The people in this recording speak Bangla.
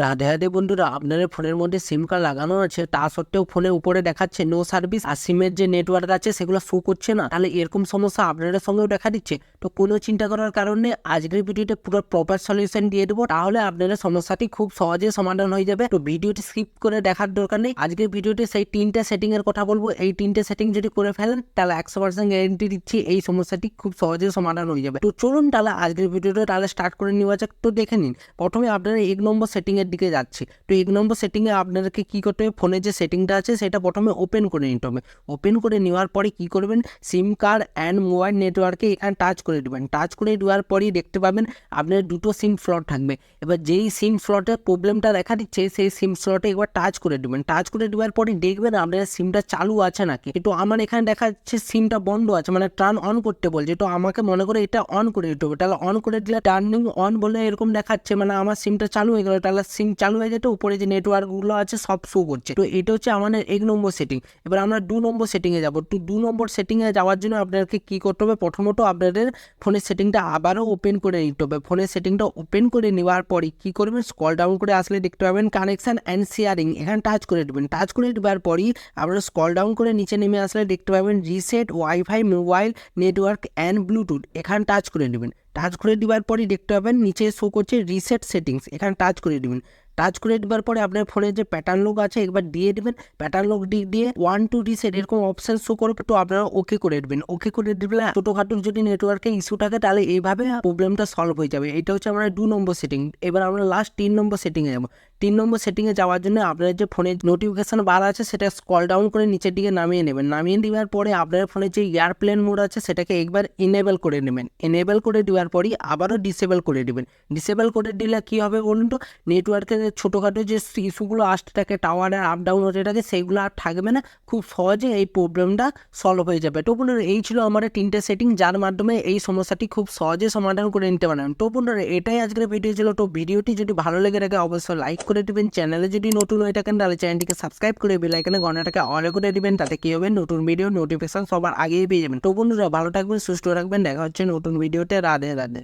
রাধে রাধে বন্ধুরা, আপনাদের ফোনের মধ্যে সিম কার্ড লাগানো আছে, তা সত্ত্বেও ফোনের উপরে দেখাচ্ছে নো সার্ভিস আর সিমের যে নেটওয়ার্ক আছে, সেগুলো শো করছে না। তাহলে এরকম সমস্যা আপনাদের সঙ্গেও দেখা দিচ্ছে। তো কোনো চিন্তা করার কারণে আজকের ভিডিওতে পুরো প্রপার সলিউশন দিয়ে দেবো, তাহলে আপনাদের সমস্যাটি খুব সহজে সমাধান হয়ে যাবে। তো ভিডিওটি স্কিপ করে দেখার দরকার নেই, আজকের ভিডিওতে সেই তিনটে সেটিং এর কথা বলব। এই তিনটে সেটিং যদি করে ফেলেন, তাহলে একশো পার্সেন্ট গ্যারেন্টি দিচ্ছি এই সমস্যাটি খুব সহজে সমাধান হয়ে যাবে। তো চলুন তাহলে আজকের ভিডিওটা তাহলে স্টার্ট করে নেওয়া যাক। তো দেখে নিন, প্রথমে আপনারা এক নম্বর সেটিং এর দিকে যাচ্ছি। তো এক নম্বর সেটিংয়ে আপনাদেরকে কি করতে হবে? ফোনে যে সেটিংটা আছে, সেটা প্রথমে ওপেন করে নিতে হবে। ওপেন করে নেওয়ার পরে কী করবেন? সিম কার্ড অ্যান্ড মোবাইল নেটওয়ার্কে এখানে টাচ করে দেবেন। টাচ করে দেওয়ার পরেই দেখতে পাবেন আপনার দুটো সিম স্লট থাকবে। এবার যেই সিম স্লটের প্রবলেমটা দেখা দিচ্ছে, সেই সিম স্লটে একবার টাচ করে দেবেন। টাচ করে দেওয়ার পরে দেখবেন আপনার সিমটা চালু আছে নাকি? তো আমার এখানে দেখা যাচ্ছে সিমটা বন্ধ আছে মানে টার্ন অন করতে বলছে। তো আমাকে মনে করে এটা অন করে দিতে হবে। তাহলে অন করে দিলে টার্নিং অন বলে এরকম দেখাচ্ছে মানে আমার সিমটা চালু হয়ে গেল। তাহলে সিম চালু হয়ে যেত উপরে যে নেটওয়ার্কগুলো আছে সব শো করছে। তো এটা হচ্ছে আমাদের এক নম্বর সেটিং এবার আমরা দু নম্বর সেটিংয়ে যাব। তো দু নম্বর সেটিংয়ে যাওয়ার জন্য আপনাদেরকে কী করতে হবে? প্রথমত আপনাদের ফোনের সেটিংটা আবারও ওপেন করে নিতে হবে। ফোনের সেটিংটা ওপেন করে নেওয়ার পরে কী করবেন? স্কল ডাউন করে আসলে দেখতে পাবেন কানেকশান অ্যান্ড শেয়ারিং এখানে টাচ করে দেবেন টাচ করে দেওয়ার পরই আপনারা স্কল ডাউন করে নিচে নেমে আসলে দেখতে পাবেন reset wifi mobile network and Bluetooth এখানে টাচ করে দেবেন টাচ করে দেওয়ার পরই দেখতে পাবেন, নিচে শো করছে রিসেট সেটিংস এখানে টাচ করে দেবেন। টাচ করে দেওয়ার পরে আপনার ফোনে যে প্যাটার্ন লোক আছে, একবার দিয়ে দেবেন। প্যাটার্ন লোক দিক দিয়ে ওয়ান টু রিসেট এরকম অপশান শো করবে, তো আপনারা ওকে করে দেবেন। ওকে করে দিলে ছোটোখাটো যদি নেটওয়ার্কে ইস্যু থাকে, তাহলে এইভাবে প্রবলেমটা সলভ হয়ে যাবে। এটা হচ্ছে আমরা দু নম্বর সেটিং এবার আমরা লাস্ট তিন নম্বর সেটিংয়ে যাব। তিন নম্বর সেটিংয়ে যাওয়ার জন্য আপনার যে ফোনের নোটিফিকেশান বার আছে, সেটা স্কল ডাউন করে নিচের দিকে নামিয়ে নেবেন। নামিয়ে দেওয়ার পরে আপনার ফোনে যে এয়ারপ্লেন মোড আছে, সেটাকে একবার ইনেবল করে নেবেন। এনেবল করে দেওয়ার পরই আবারও ডিসেবল করে দেবেন। ডিসেবল করে দিলে কী হবে বলুন তো? নেটওয়ার্কের ছোটোখাটো যে ইস্যুগুলো আসতে থাকে টাওয়ারের আপ ডাউন হতে থাকে সেইগুলো আর থাকবে না। খুব সহজে এই প্রবলেমটা সলভ হয়ে যাবে। তো বন্ধুরা, এই ছিল আমার তিনটে সেটিং যার মাধ্যমে এই সমস্যাটি খুব সহজে সমাধান করে নিতে পারেন তো বন্ধুরা, এটাই আজকের ভিডিও ছিল। তো ভিডিওটি যদি ভালো লেগে থাকে, অবশ্যই লাইক করে দেবেন। চ্যানেলে যদি নতুন হয়ে থাকেন, তাহলে চ্যানেলটিকে সাবস্ক্রাইব করে বেলাইকানে গণনাটাকে অন করে দেবেন, তাতে কি হবে? নতুন ভিডিও নোটিফিকেশন সবার আগেই পেয়ে যাবেন। তো বন্ধুরা, ভালো থাকবেন, সুস্থ থাকবেন, দেখা হচ্ছে নতুন ভিডিওতে রাধে রাধে।